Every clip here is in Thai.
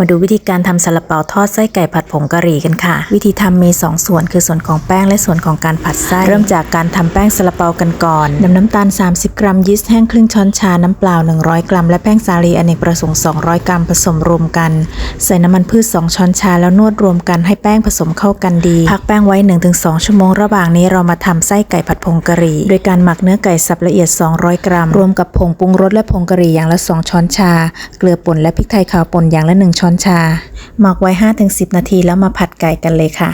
มาดูวิธีการทำซาลาเปาทอดไส้ไก่ผัดผงกะหรี่กันค่ะ วิธีทำมี 2 ส่วนคือส่วนของแป้งและส่วนของการผัดไส้ เริ่มจากการทำแป้งซาลาเปากันก่อนนำน้ำตาล 30 กรัมยีสต์แห้งครึ่งช้อนชาน้ำเปล่า 100 กรัม และแป้งสาลีอเนกประสงค์ 200 กรัมผสมรวมกัน ใส่น้ำมันพืช 2 ช้อนชาแล้วนวดรวมกันให้แป้งผสมเข้ากันดี พักแป้งไว้ 1-2 ชั่วโมงระหว่างนี้เรามาทำไส้ไก่ผัดผงกะหรี่ โดยการหมักเนื้อไก่สับละเอียด 200 กรัม รวมกับผงปรุงรสและผงกะหรี่อย่างละ 2 ช้อนชา เกลือป่นและพริกไทยขาวป่นอย่างละ 1 ช้อนชา หมักไว้ 5-10 นาทีแล้วมาผัดไก่กันเลยค่ะ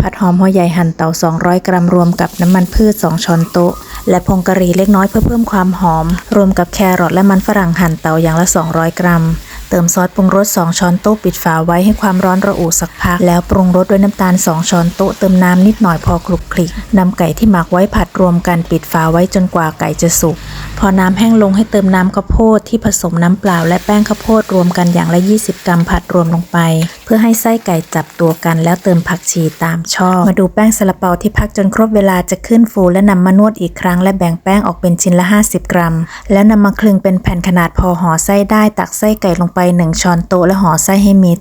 ผัดหอมหัวใหญ่หั่นเตา 200 กรัมรวมกับน้ำมันพืช 2 ช้อนโต๊ะ และผงกะหรี่เล็กน้อยเพื่อเพิ่มความหอม รวมกับแครอทและมันฝรั่งหั่นเตาอย่างละ 200 กรัมเติมซอสปรุงรส 2 ช้อนโต๊ะปิดฝาไว้ให้ความร้อนระอุสักพัก แล้วปรุงรสด้วยน้ำตาล 2 ช้อนโต๊ะเติมน้ำนิดหน่อยพอคลุกคลิกนำไก่ที่หมักไว้ผัดรวมกันปิดฝาไว้จนกว่าไก่จะสุก อน้ำแห้งลงให้เติมน้ำข้าวโพดที่ผสมน้ำเปล่าและแป้งข้าวโพดรวมกันอย่างละ 20 กรัมผัดรวมลงไป เพื่อให้ไส้ไก่จับตัวกันแล้วเติมผักชีตามชอบ มาดูแป้งซาลาเปาที่พักจนครบเวลาจะขึ้นฟูและนำมานวดอีกครั้ง และแบ่งแป้งออกเป็นชิ้นละ 50 กรัม แล้วนำมาคลึงเป็นแผ่นขนาดพอห่อไส้ได้ตักไส้ไก่ลงไป 1 ช้อนโต๊ะและห่อไส้ให้มิด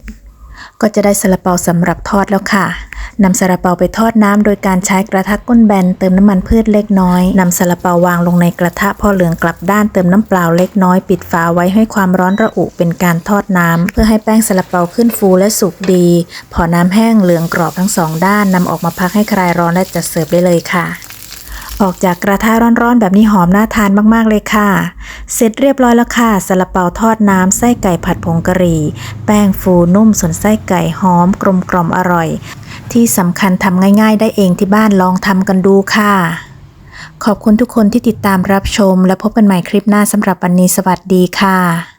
ก็จะได้ซาลาเปาสำหรับทอดแล้วค่ะ นำซาลาเปาไปทอดน้ำโดยการใช้กระทะก้นแบนเติมน้ำมันพืชเล็กน้อยนำซาลาเปาวางลงในกระทะพอเหลืองกลับด้านเติมน้ำเปล่าเล็กน้อยปิดฝาไว้ให้ความร้อนระอุเป็นการทอดน้ำเพื่อให้แป้งซาลาเปาขึ้นฟูและสุกดี พอน้ำแห้งเหลืองกรอบทั้งสองด้านนำออกมาพักให้คลายร้อนและจัดเสิร์ฟได้เลยค่ะออกจากกระทะร้อนๆ แบบนี้หอมน่าทานมากๆเลยค่ะ เสร็จเรียบร้อยแล้วค่ะซาลาเปาทอดน้ำไส้ไก่ผัดผงกะหรี่ แป้งฟูนุ่มส่วนไส้ไก่หอมกลมกล่อมอร่อย ที่สำคัญทำง่าย ๆ ได้เองที่บ้านลองทำกันดูค่ะ ขอบคุณทุกคนที่ติดตามรับชม และพบกันใหม่คลิปหน้าสำหรับวันนี้สวัสดีค่ะ